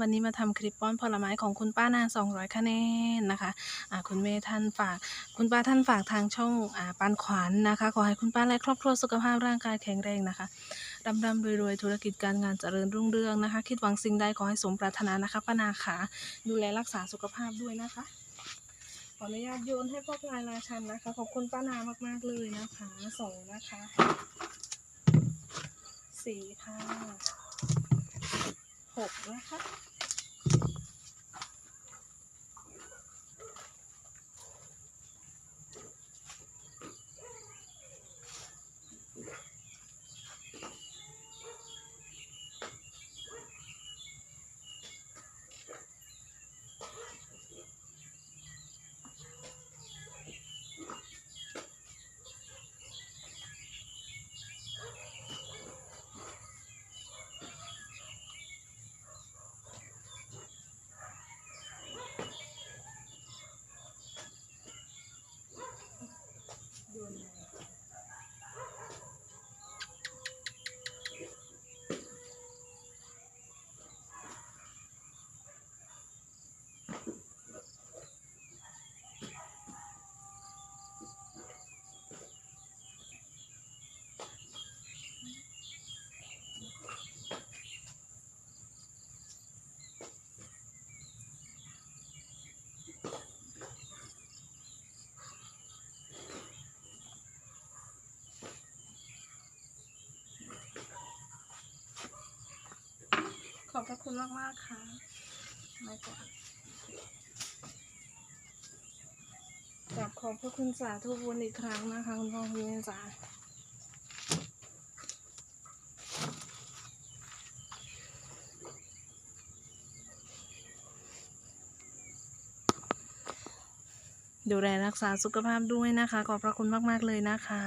วันนี้มาทำคลิปป้อนผลไม้ของคุณป้านา200 คะแนนนะคะอ่าคุณเมย์ท่านฝาก คุณป้าท่านฝากทางช่องอ่าปันขวัญนะคะ ขอให้คุณป้าและครอบครัวสุขภาพร่างกายแข็งแรงนะคะร่ำรำรวยๆธุรกิจการงานเจริญรุ่งเรืองนะคะ คิดหวังสิ่งใดขอให้สมปรารถนานะคะป้านาขาดูแลรักษาสุขภาพด้วยนะคะ ขออนุญาตโยนให้พ่อพลายราชันนะคะ ขอบคุณป้านามากๆเลยนะคะส่งนะคะสี่ค่ะ หกนะคะ อบพระคุณมากมากๆค่ะไม่กว่ากลับขอบพระคุณสาธุบุญอีกครั้งนะคะคุณพ่อคุณแม่จ๋าดูแลรักษาสุขภาพด้วยนะคะ ขอบพระคุณมาก ๆ เลยนะคะ